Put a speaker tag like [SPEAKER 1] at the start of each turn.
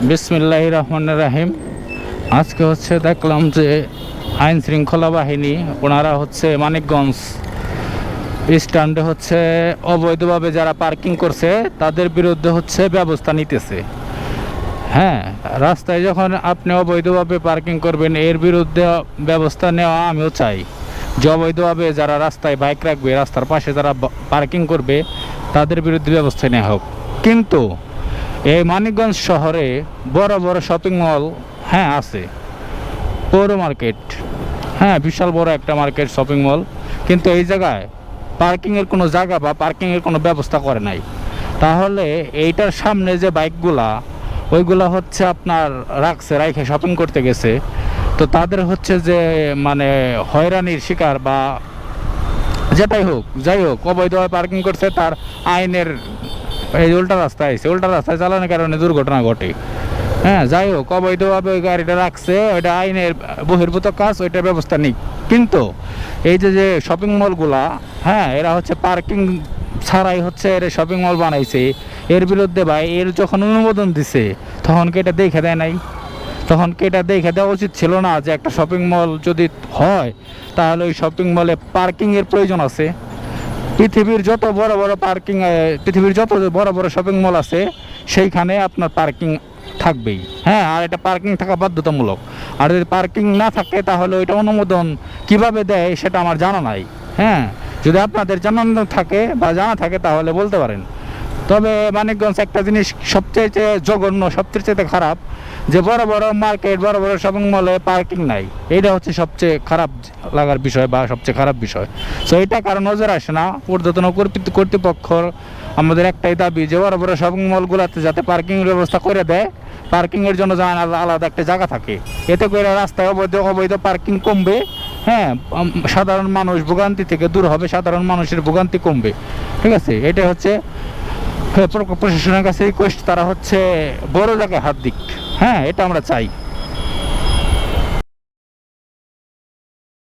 [SPEAKER 1] বিসমিল্লাহ রহমান রাহিম। আজকে হচ্ছে দেখলাম যে আইন শৃঙ্খলা বাহিনী, ওনারা হচ্ছে মানিকগঞ্জ স্ট্যান্ডে হচ্ছে অবৈধভাবে যারা পার্কিং করছে, তাদের বিরুদ্ধে হচ্ছে ব্যবস্থা নিতেছে। হ্যাঁ রাস্তায় যখন আপনি অবৈধভাবে পার্কিং করবেন, এর বিরুদ্ধে ব্যবস্থা নেওয়া আমিও চাই। যে অবৈধভাবে যারা রাস্তায় বাইক রাখবে, রাস্তার পাশে যারা পার্কিং করবে, তাদের বিরুদ্ধে ব্যবস্থা নেওয়া হোক। কিন্তু এই মানিকগঞ্জ শহরে বড় বড় শপিং মল হ্যাঁ আছে। পৌর মার্কেট হ্যাঁ বিশাল বড় একটা মার্কেট শপিং মল কিন্তু এই জায়গায় পার্কিংয়ের কোনো জায়গা বা পার্কিংয়ের কোনো ব্যবস্থা করে নাই। তাহলে এইটার সামনে যে বাইকগুলা ওইগুলা হচ্ছে আপনার রাখছে, রাইখে শপিং করতে গেছে। তো তাদের হচ্ছে যে মানে হয়রানির শিকার বা যেটাই হোক, যাই হোক, অবৈধভাবে পার্কিং করছে, তার আইনের এই যে উল্টা রাস্তায় আছে উল্টা রাস্তায় চালানোর কারণে দুর্ঘটনা ঘটে। হ্যাঁ যাই হোক অবৈধভাবে ওই গাড়িটা রাখছে, ওইটা আইনের বহির্ভূত কাজ, ওইটার ব্যবস্থা নিক কিন্তু এই যে যে শপিং মলগুলা হ্যাঁ এরা হচ্ছে পার্কিং ছাড়াই হচ্ছে এর শপিং মল বানাইছে। এর বিরুদ্ধে ভাই, এর যখন অনুমোদন দিছে, তখন কি এটা দেখে দেয় নাই? তখন কি এটা দেখে দেওয়া উচিত ছিল না যে একটা শপিং মল যদি হয়, তাহলে ওই শপিং মলে পার্কিংয়ের প্রয়োজন আছে? পৃথিবীর যত বড় বড় পার্কিং পৃথিবীর যত বড় বড় শপিং মল আছে, সেইখানে আপনার পার্কিং থাকবেই। হ্যাঁ আর এটা পার্কিং থাকা বাধ্যতামূলক। আর যদি পার্কিং না থাকে, তাহলে ওইটা অনুমোদন কীভাবে দেয়, সেটা আমার জানা নাই। হ্যাঁ যদি আপনাদের জানানো থাকে বা জানা থাকে, তাহলে বলতে পারেন। তবে মানিকগঞ্জ একটা জিনিস সবচেয়ে জঘন্য, সবচেয়ে খারাপ যে বড় বড় মার্কেট বড় বড় শপিং মলে পার্কিং নাই। এটা হচ্ছে সবচেয়ে খারাপ লাগার বিষয় বা সবচেয়ে খারাপ বিষয়। সো এটা কারণ নজর আসে না। পর্যটন কর্তৃ- কর্তৃপক্ষ আমাদের একটাই দাবি যে বড় বড় শপিং মলগুলোতে যাতে পার্কিং ব্যবস্থা করে দেয় পার্কিংয়ের জন্য আলাদা একটা জায়গা থাকে। এতে করে রাস্তায় অবৈধ অবৈধ পার্কিং কমবে। হ্যাঁ সাধারণ মানুষ ভোগান্তি থেকে দূর হবে সাধারণ মানুষের ভোগান্তি কমবে। ঠিক আছে? এটা হচ্ছে হ্যাঁ, প্রশাসনের কাছে রিকোয়েস্ট তারা হচ্ছে বড় জায়গায় হাত দিক। হ্যাঁ এটা আমরা চাই।